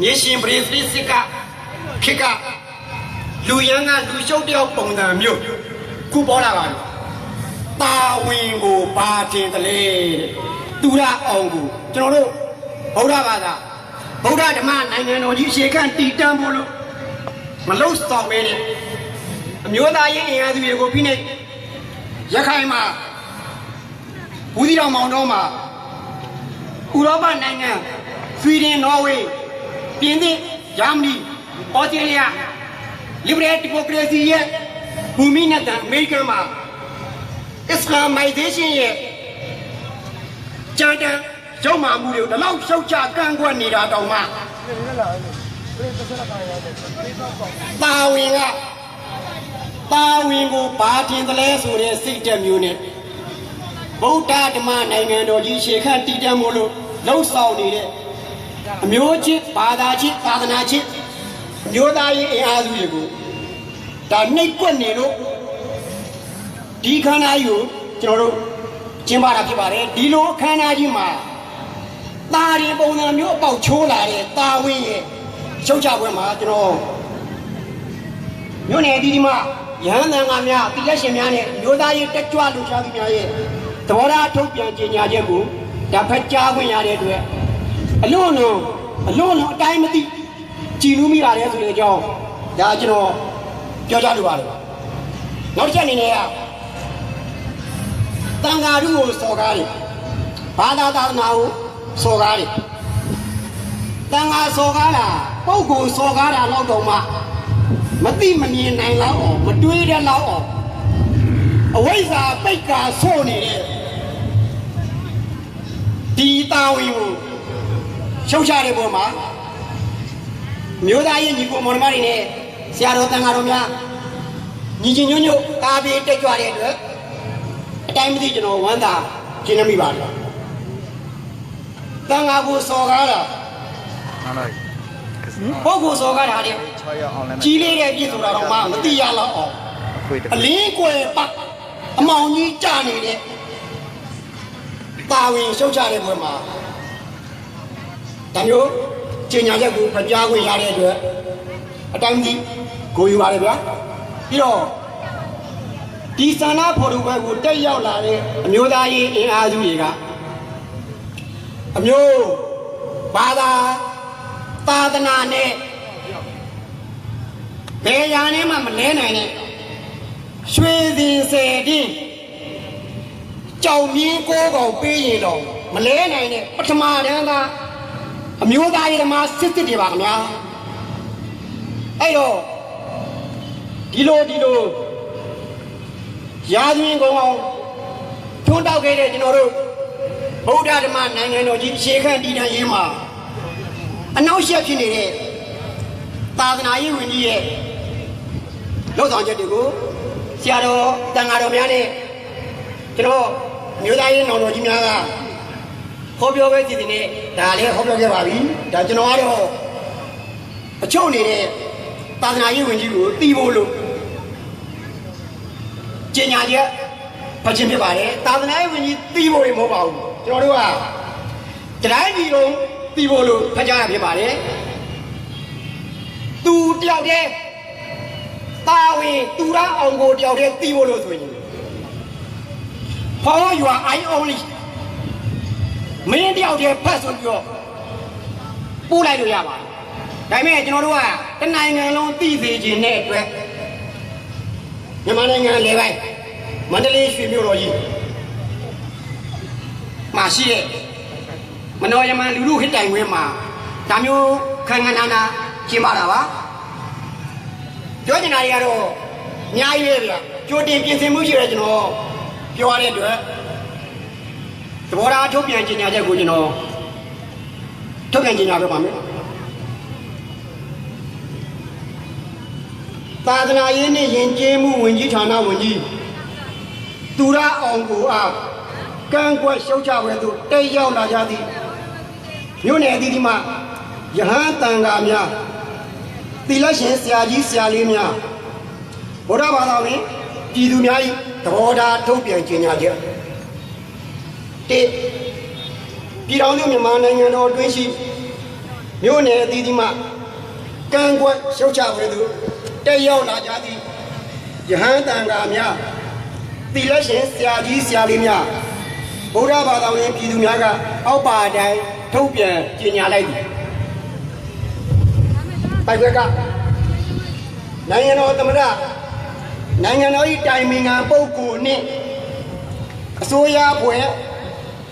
မြေရှင်ပရိသစ်စစ်ကခေတ်ကလူရန်ကလူရှုပ်တယောက်ပုံစံမျိုးခုပေါ်လာပါလို့တာဝန်ကိုပါတင်ကလေးတဲ့သူရအောင်ကိုကျွန်တော်တို့ဗုဒ္ဓဘာသာဗုဒ္ဓဓမ္မနိုင်ငံတော်ကြီးရှေခန့်တည်တံ့ဖို့လို့မလုံးဆောင်ပဲနဲ့အမျိုးသားရေးအင်အားစုတွေကိုဖိနှိပ်ရခိုင်မှာဘူးဒီတော်မောင်တော်မှာဥရောပနိုင်ငံဆွီဒင်နော်ဝေး ပြင်သစ်ဂျာမနီဩစတြေးလျလီဘရယ်ဒီမိုကရေစီရဲ့ဘူမိနဲ့တန်အမေရိကန်မှာအစ္စလာမိုင်ဇေးရှင်းရဲ့ကြမ်းတမ်းရုံမာမှုတွေကိုဒီလောက်ရှုတ်ချကန့်ကွက်နေတာတောင်မှတာဝန်ကတာဝန်ကိုဘာတင်တယ်လဲဆိုတဲ့စိတ်တက်မျိုးနဲ့ဗုဒ္ဓဓမ္မနိုင်ငံတော်ကြီးရှေခန့်တည်တံ့မို့လို့လှုပ်ဆောင်နေတဲ့ အမျိုးချင်းဘာသာချင်းသာသနာချင်းအမျိုးသားရေးအင်အားစုတွေကိုဒါနှိပ်ကွက်နေလို့ဒီခန္ဓာကြီးကိုကျွန်တော်တို့ကျင်းပတာဖြစ်ပါတယ်ဒီလိုခန္ဓာကြီးမှာတာရင်ပုံစံမျိုးအပေါက်ချိုးလာတဲ့တာဝင်းရဲ့ရှုပ်ချပွဲမှာကျွန်တော်မြို့နယ်ဒီဒီမှာရဟန်းသံဃာများတိလက်ရှင်များနဲ့မျိုးသားရေးတက်ကြွလူရှားသူများရဲ့သဘောထားထုတ်ပြန်ကြေညာချက်ကိုဒါဖက်ကြားခွင့်ရတဲ့အတွက် အလွန်အလွန်အလွန်အလွန်အတိုင်းမသိကြည်နူးမိရတယ်ဆိုတဲ့အကြောင်းဒါကျွန်တော်ပြောကြလိုပါတယ်နောက်တစ်ချက်အနေနဲ့ကတန်ဃာတို့ကိုစော်ကားတယ်ဘာသာသာသနာကိုစော်ကားတယ်တန်ဃာစော်ကားတာပုဂ္ဂိုလ်စော်ကားတာတော့တော့မှမသိမမြင်နိုင်လောက်အောင်မတွေးတဲ့လောက်အောင်အဝိဇ္ဇာပိတ်ကာဆို့နေတဲ့ဒီတာဝန်ကို ရှုပ်ချတဲ့ပုံမှာမျိုးသားရေးညီကိုမောင်နှမတွေနဲ့ဆရာတော်တန်ဃာတော်များညီချင်းညွတ်ညွတ်ကားပေးတက်ကြွတဲ့အတွက်အတိုင်းမသိကျွန်တော်ဝမ်းသာကျင်းနေမိပါတယ်တန်ဃာကိုစော်ကားတာနားလိုက်ပုဂ္ဂိုလ်စော်ကားတာတဲ့6ရောက်အောင်လည်းကြီးလေးတဲ့ပြည့်ဆိုတာတော့မှမသိရတော့အောင်အခွေတအလင်းကွယ်ပတ်အမောင်ကြီးကြနေတဲ့တာဝန်ရှုပ်ချတဲ့ဘွဲမှာ ဒါမျိုးကျင်ညာချက်ကိုဖကြားခွင့်ရတဲ့အတွက်အတိုင်းကြီးကိုယူပါတယ်ဗျာပြီးတော့ဒီဆန္ဒဖော်ထုတ်ဘက်ကိုတက်ရောက်လာတဲ့အမျိုးသားရေးအင်အားစုတွေကအမျိုးဘာသာသာသနာနဲ့ဘယ်ရာနဲ့မှမလဲနိုင်တဲ့ရွှေစင်ဆယ်တင်းကြောင်မြင်းကိုးကောင်ပေးရင်တော့မလဲနိုင်တဲ့ပထမတန်းက အမျိုးသားရေးဓမ္မစစ်စစ်တွေပါခင်ဗျာအဲ့တော့ဒီလိုဒီလိုရာဇဝင်ကောင်အောင်ထွန်းတောက်ခဲ့တဲ့ကျွန်တော်တို့ဗုဒ္ဓဓမ္မနိုင်ငံတော်ကြီးရှေခန့်တည်တံ့ရေးမှာအနောက်ရှက်ဖြစ်နေတဲ့သာသနာရေးဝန်ကြီးရဲ့လောက်ဆောင်ချက်တွေကိုဆရာတော်တန်ဃာတော်များနဲ့ကျွန်တော်မြို့သားရေးနောင်တော်ကြီးများက ဟောပြောပဲစီစဉ်နေဒါလည်းဟောပြောခဲ့ပါပြီဒါကျွန်တော်ကတော့အချုပ်နေတဲ့သာသနာရေးဝင်ကြီးကိုတီးဖို့လို့ကျင်ညာချက်ဖတ်ခြင်းဖြစ်ပါတယ်သာသနာရေးဝင်ကြီးတီးဖို့ရင်မဟုတ်ပါဘူးကျွန်တော်တို့ကတိုင်းပြည်လုံးတီးဖို့လို့ဖတ်ကြရဖြစ်ပါတယ်သူတယောက်တည်းတာဝင်တူရအောင်ကိုတယောက်တည်းတီးဖို့လို့ဆိုရင် Follow your eye only မင်းတယောက်တည်းဖတ်ဆိုပြီးတော့ပို့လိုက်လို့ရပါတယ်ဒါပေမဲ့ကျွန်တော်တို့ကတနိုင်ငံလုံးတည်စေခြင်းနဲ့အတွက်မြန်မာနိုင်ငံလေပိုင်းမန္တလေးရွှေမြို့တော်ကြီးမှာရှိတဲ့မနောယမန်လူလူဟစ်တိုင်ဝဲမှာဒါမျိုးခံခံနာနာကျင်းပတာပါပြောချင်တာတွေကတော့အများကြီးပဲဗျာကြိုတင်ပြင်ဆင်မှုရှိတယ်ကျွန်တော်ပြောရတဲ့အတွက် သဘောထားထုတ်ပြန်ကြေညာချက်ကိုကျွန်တော်ထုတ်ပြန်ကြေညာပြပါမယ်သာသနာရေးနဲ့ယဉ်ကျေးမှုဝင်ကြီးဌာနဝင်ကြီးသူရအောင်ကိုအားကန့်ကွက်ရှုတ်ချဝဲသို့တက်ရောက်လာကြသည့်မြို့နယ်အသီးသီးမှယဟန်တန်ဃာများသီလရှင်ဆရာကြီးဆရာလေးများဗုဒ္ဓဘာသာဝင်ပြည်သူများ၏သဘောထားထုတ်ပြန်ကြေညာချက် တိပြည်တော်စုမြန်မာနိုင်ငံတော်အတွင်းရှိမြို့နယ်အသီးသီးမှကံကွက်ရှုတ်ချဝဲသူတက်ရောက်လာကြသည့်ယဟန်တန်ဃာများသီလရှင်ဆရာကြီးဆရာလေးများဗုဒ္ဓဘာသာဝင်ပြည်သူများကအောက်ပါအတိုင်းထုတ်ပြန်ကြေညာလိုက်သည်ပိုက်ခွက်ကနိုင်ငံတော်သမ္မတနိုင်ငံတော်၏တိုင်ပင်ခံပုဂ္ဂိုလ်နှင့်အစိုးရဖွဲ့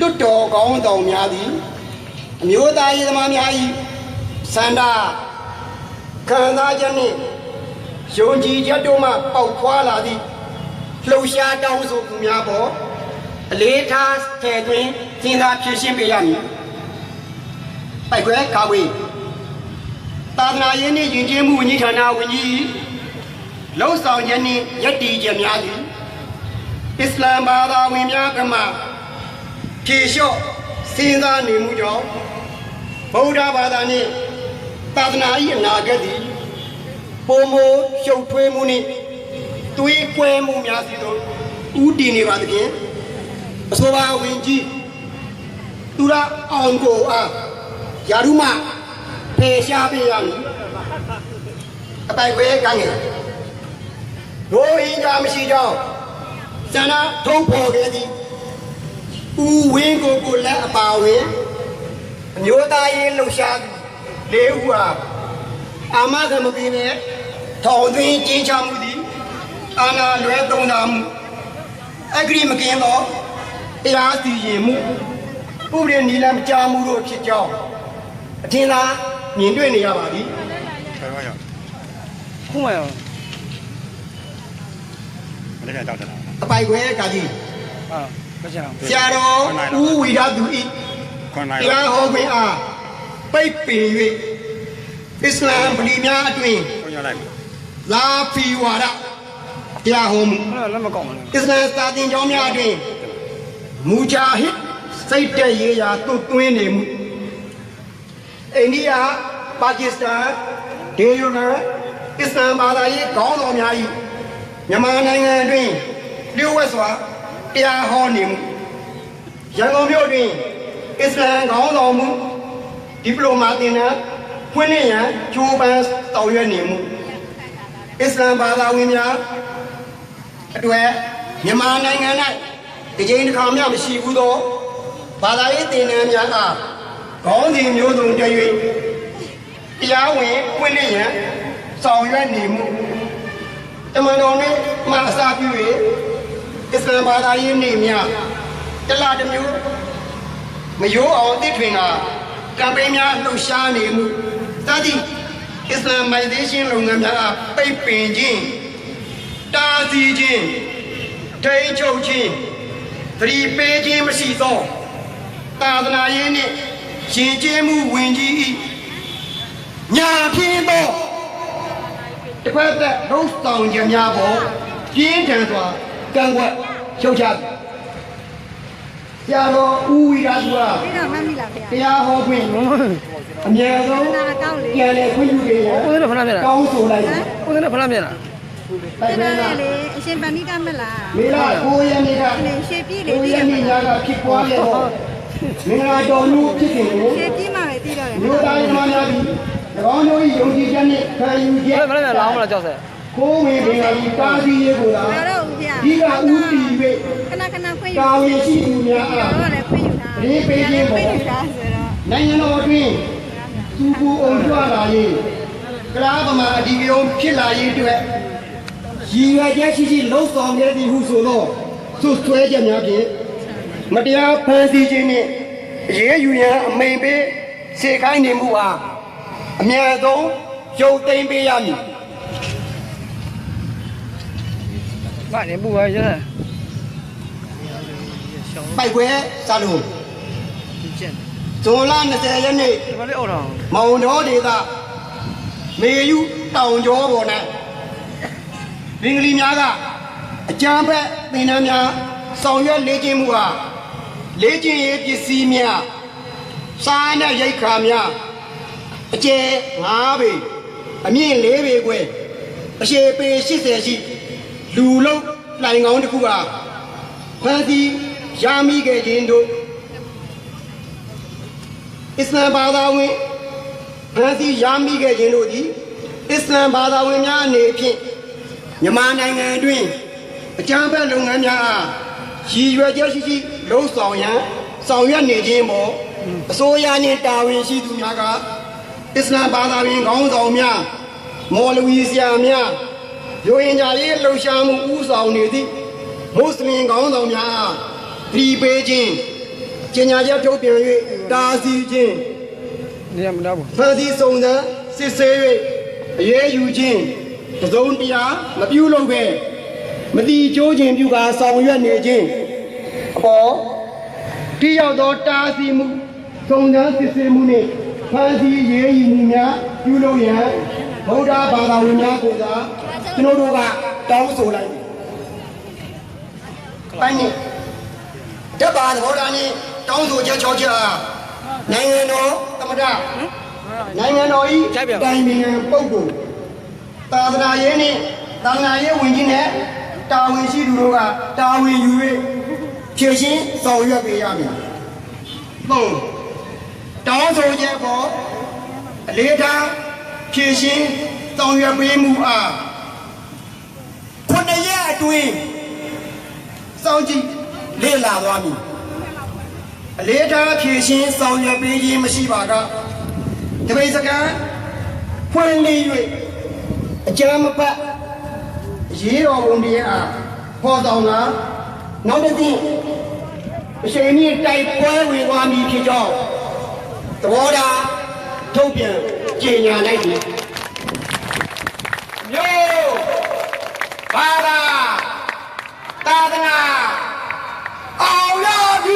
လွတ်တော်ကောင်းဆောင်များသည်အမျိုးသားရေးသမားများ၏စန္ဒခံစားချက်နှင့်ယုံကြည်ချက်တို့မှပေါက်ဖွာလာသည့်လှုပ်ရှားတောင်းဆိုသူများပေါ်အလေးထားထည့်သွင်းစဉ်းစားဖြည့်ရှင်းပေးရမည်ပိုက်ခွဲကာဝေးသာသနာရေးနှင့်ယဉ်ကျေးမှုဝန်ကြီးဌာနဝန်ကြီးလှုပ်ဆောင်ချက်နှင့်ယက်တီချက်များသည်အစ္စလာမ်ဘာသာဝင်များကမှ ဖြေလျှော့စဉ်းစားနေမှုကြောင့်ဗုဒ္ဓဘာသာနှင့်သာသနာ၏အနာဂတ်သည်ပုံမရှုပ်ထွေးမှုနှင့်တွေးကွဲမှုများစီသောဥတည်နေပါသဖြင့်အဆိုပါဝင်ကြီးသူရအောင်ကိုအားယာရုမဖေရှားပေးရမည်အပိုက်ဝဲကန်းငယ်ရိုဟင်ဂျာမရှိကြောင်းစန္ဒထုတ်ဖော်ခဲ့သည် ဦးဝင်းကိုကိုလက်အပါဝင်အမျိုးသားရေးလှုပ်ရှားသူလေးဦးဟာအာမခံမပြီးနဲ့ထောင်သွင်းကျင်းချမှုသည်အာဏာလွဲသုံးတာမှုအဂရိမကင်းသောတရားစီရင်မှုဥပဒေနီလမကြမှုတို့ဖြစ်ကြောင်းအထင်သာမြင်တွေ့နေရပါသည်ခေါ်ရအောင်ခုမှရောမနေ့ကတောက်တယ်အပိုက်ခွဲကကြီးအာမချင်အောင် ဆရာတော်ဦးဝီရသူဤခွန်နိုင်တရားဟောခွင့်အားပိတ်ပင်၍အစ္စလာမ်ဗလီများအတွင်ခွန်ရလိုက်လာဖီဝါဒတရားဟောမှုခုနကလက်မကောက်ဘူးအစ္စလာမ်စာသင်ကျောင်းများအတွင်မူဂျာဟစ်စိတ်တက်ရေးရာသွတ်သွင်းနေမှုအိန္ဒိယပါကစ္စတန်ဒေယုနာအစ္စလာမ်ဘာသာရေးခေါင်းဆောင်များ၏မြန်မာနိုင်ငံအတွင်လျှို့ဝှက်စွာ တရားဟောနေမှုရန်ကုန်မြို့တွင်အစ္စလာမ်ခေါင်းဆောင်မှုဒီပလိုမာသင်တန်းဖွင့်လှစ်ရန်ကြိုးပမ်းဆောင်ရွက်နေမှုအစ္စလာမ်ဘာသာဝင်များအတွက်မြန်မာနိုင်ငံ၌ဒီကြိမ်တစ်ခါမှမရှိဘူးသောဘာသာရေးသင်တန်းများအားခေါင်းစဉ်မျိုးစုံတည်း၍တရားဝင်ပွင့်လင်းရန်ဆောင်ရွက်နေမှုတမန်တော်နှင့်မှအစာပြု၍ အစ္စလာမ်ဘာသာရေးနေများတလားတစ်မျိုးမယိုးအောင်တည်ထွင်ကကမ်ပိန်းများလှုပ်ရှားနေမှုသတိအစ္စလာမ်မိုင်ဒေးရှင်းလုပ်ငန်းများအားပိတ်ပင်ခြင်းတာစီခြင်းထိန်ချုပ်ခြင်းသတိပေးခြင်းမရှိသောသာသနာရေးနှင့်ရှင်ကျေးမှုဝင်ကြီးဤညာဖြင်းသောတစ်ဖက်သက်လှုပ်ဆောင်ခြင်းများပေါ်ပြင်းထန်စွာကန့်ကွက် ရှုတ်ချသည်ဆရာတော်ဦးဝိရာသူဟာပြီးတော့မှတ်မိလားခင်ဗျာတရားဟောခွင့်အမြဲဆုံးနာကောင်းလေပြန်လည်ခွင့်ပြုရန်ဦးစင်းနဲ့ဖလားပြန်လားကောင်းဆိုလိုက်သည်ဦးစင်းနဲ့ဖလားပြန်လားတိုကျွက်န်မဲတော်နာလေအရှင်ပဏိတမလားမေလာ9ရက်နေ့ကနေရှေ့ပြည့်လေကိုပြီးရတော့မင်းညာကဖြစ်ပွားခဲ့တော့မင်္ဂလာတော်လူဖြစ်စဉ်ကိုရှေ့ပြည့်မှပဲပြီးတော့တယ်မြို့သားဓမ္မများသည်၎င်းတို့၏ယုံကြည်ချက်နှင့်ခံယူချက်ဖလားပြန်လောင်းမလားကြောက်ဆက်ကိုယ်ဝင်ပင်ကဒီတာစီရေးကိုသာဒါတော့ဦး ဗျာဒီကဥတီ၍ခဏခဏဖွင့်ယူကာဝေရှိသူများပြီးအားတော့လည်းဖွင့်ယူတာဖွင့်ယူတာဆိုတော့နိုင်ငံတော်အတွင်းသူပူအောင်ကြွလာရေးကလားဗမာအဒီပြုံးဖြစ်လာရေးအတွက်ရည်ရွယ်ချက်ရှိရှိလှုပ်ဆောင်ခဲ့သည်ဟုဆိုတော့သူ့ဆွဲချက်များဖြင့်မတရားဖန်ဆီးခြင်းနှင့်အရေးယူရန်အမိန်ပေးစေခိုင်းနေမှုအားအမြဲဆုံးရုပ်သိမ်းပေးရမည် မှတ်နေပူပါရဲ့ပိုက်ခွဲစလို့ဇွန်လ20ရက်နေ့ဒီမလေးအော်တော်မောင်တော်ဒေသမေယူတောင်ကျော်ပေါ်၌ဘင်္ဂလီများကအကြမ်းဖက်သင်တန်းများဆောင်ရွက်လေ့ကျင့်မှုဟာလေ့ကျင့်ရေးပစ္စည်းများစားနပ်ရိက္ခာများအကျယ်9ပေအမြင့်4ပေခွဲအရှည်ပေ80ရှိ လူလုံးလှိုင်ကောင်းတစ်ခုဟာဖန်စီရမိခဲ့ခြင်းတို့အစ္စလာမ်ဘာသာဝင်ဖန်စီရမိခဲ့ခြင်းတို့သည်အစ္စလမ်ဘာသာဝင်များအနေဖြင့်မြန်မာနိုင်ငံအတွင်းအကြမ်းဖက်လုပ်ငန်းများအားရည်ရွယ်ချက်ရှိရှိလှုံ့ဆော်ရန်ဆောင်ရွက်နေခြင်းပေါ်အစိုးရနှင့်တာဝန်ရှိသူများကအစ္စလမ်ဘာသာဝင်ခေါင်းဆောင်များမော်လဝီဆရာများ ရိုဟင်ဂျာရေးလှုပ်ရှားမှုဦးဆောင်နေသည့်မွတ်စလင်ခေါင်းဆောင်များအားပြည်ပေးခြင်းကျင်ညာချက်ထုတ်ပြန်၍တားဆီးခြင်းနေရမနာဘူးဖန်စီစုံစမ်းစစ်ဆေး၍အရေးယူခြင်းတစုံတရာမပြုလုပ်ပဲမတိကျိုးခြင်းပြုကာဆောင်ရွက်နေခြင်းအပေါ်တိရောက်သောတားဆီးမှုစုံစမ်းစစ်ဆေးမှုနှင့်ဖန်စီရေးယူမှုများပြုလုပ်ရန်ဗုဒ္ဓဘာသာဝင်များကိုသာ ကျွန်တော်တို့ကတောင်းဆိုလိုက်တယ်။ပိုင်းနဲ့တပ္ပါသဘောထားနဲ့တောင်းဆိုချက်၆ချက်အားနိုင်ငံတော်သမ္မတနိုင်ငံတော်ဤတိုင်ပင်ခံပုဂ္ဂိုလ်သာသနာရေးနှင့်သာသနာရေးဝင်ကြီးနဲ့တာဝန်ရှိသူတို့ကတာဝန်ယူ၍ဖြည့်ရှင်းဆောင်ရွက်ပေးရမည်။သုံးတောင်းဆိုချက်ပေါ်အလေးထားဖြည့်ရှင်းဆောင်ရွက်ပေးမှုအားခုနှစ်ရက်အ တွင်းစောင့်ကြည့်လေ့လာသွားမည်။အလေးထားဖြည့်ရှင်းဆောင်ရွက်ပေးခြင်းမရှိပါကတပိတ်စကန်ဖွင့်လေး၍အကြမ်းမပတ်ရေးတော်ဘုံတရားပေါ်ဆောင်လာနောက်တစ်သိအချိန်ကြီးတိုက်ပွဲဝင်သွားမည်ဖြစ်ကြောင်းသဘောထားထုတ်ပြန်ကြေညာလိုက်သည်မျိုး ဘာသာသာသနာအောင်ရသ